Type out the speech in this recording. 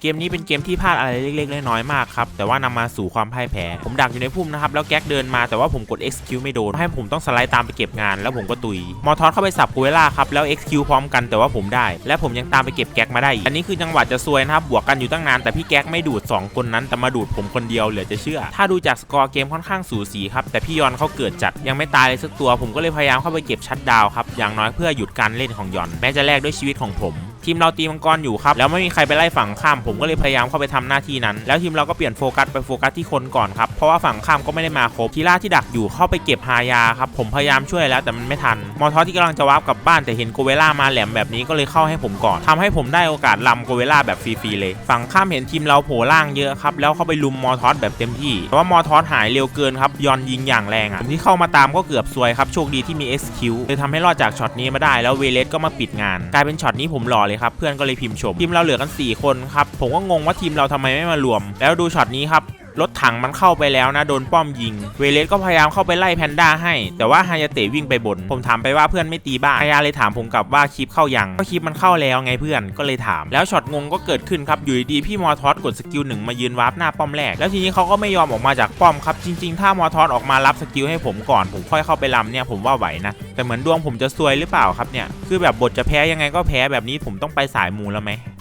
เกมนี้เป็นเกมที่พลาดอะไรเล็กๆน้อยๆมากครับ แต่ว่านำมาสู่ความพ่ายแพ้ ผมดักอยู่ในพุ่มนะครับ แล้วแก๊กเดินมาแต่ว่าผมกด execute ไม่โดน ให้ผมต้องสไลด์ตามไปเก็บงาน แล้วผมก็ตุย มอทอสเข้าไปสับกูเวล่าครับ แล้ว execute พร้อมกันแต่ว่าผมได้ และผมยังตามไปเก็บแก๊กมาได้ อันนี้คือจังหวะจะซวยนะครับ บวกกันอยู่ตั้งนาน แต่พี่แก๊กไม่ดูด 2 คนนั้น แต่มาดูดผมคนเดียวเหลือจะเชื่อ ถ้าดูจากสกอร์เกมค่อนข้างสูสีครับ แต่พี่ยอนเขาเกิดจัด ยังไม่ตายเลยสักตัว ผมก็เลยพยายามเข้าไปเก็บชัดดาวครับ อย่างน้อยเพื่อหยุดการเล่นของยอน แม้จะแลกด้วยชีวิตของผม ทีมเราตีมังกรอยู่ครับแล้วไม่มีใครไปไล่ฝั่งข้าม ผมก็เลยพยายามเข้าไปทำหน้าที่นั้น แล้วทีมเราก็เปลี่ยนโฟกัสไปโฟกัสที่คนก่อนครับเพราะว่าฝั่งข้ามก็ไม่ได้มาครบทีล่าที่ดักอยู่เข้าไปเก็บฮายาครับผมพยายามช่วยแล้วแต่มันไม่ทันมอทอที่กำลังจะวาร์ปกลับบ้านแต่เห็นโกเวล่ามาแหลมแบบนี้ก็เลยเข้าให้ผมก่อนทำให้ผมได้โอกาสลำโกเวล่าแบบฟรีๆเลย ฝั่งข้ามเห็นทีมเราโผล่ล่างเยอะครับแล้วเข้าไปลุมมอทอสแบบเต็มที่แต่ว่ามอทอสหายเร็วเกินครับยอนยิงอย่างแรงอะผมที่เข้ามาตามก็เกือบซวยครับโชคดีที่มี SQ เลยทำให้รอดจากช็อตนี้มาได้แล้วเวเลสก็มาปิดงาน กลายเป็นช็อตนี้ผมหล่อเลยครับเพื่อนก็เลยพิมพ์ชมทีมเราเหลือกัน 4 คนครับผมก็งงว่าทีมเราทำไมไม่มารวม แล้วดูช็อตนี้ครับ รถถังมันเข้าไปแล้วนะโดนป้อมยิง เวเลสก็พยายามเข้าไปไล่แพนด้าให้ แต่ว่าฮายาเตะวิ่งไปบน ผมถามไปว่าเพื่อนไม่ตีบ้าฮายาเลยถามผมกลับว่าคลิปเข้ายังก็คลิปมันเข้าแล้วไงเพื่อนก็เลยถาม แล้วช็อตงงก็เกิดขึ้นครับอยู่ดีๆพี่มอทอสกดสกิลหนึ่งมายืนวาร์ปหน้าป้อมแรกแล้วทีนี้เขาก็ไม่ยอมออกมาจากป้อมครับจริง ๆ ถ้ามอทอสออกมารับสกิลให้ผมก่อน ผมค่อยเข้าไปลำเนี่ยผมว่าไหวนะแต่เหมือนดวงผมจะซวยหรือเปล่าครับเนี่ยคือแบบบทจะแพ้ยังไงก็แพ้แบบนี้ผมต้องไปสายมูแล้วไหม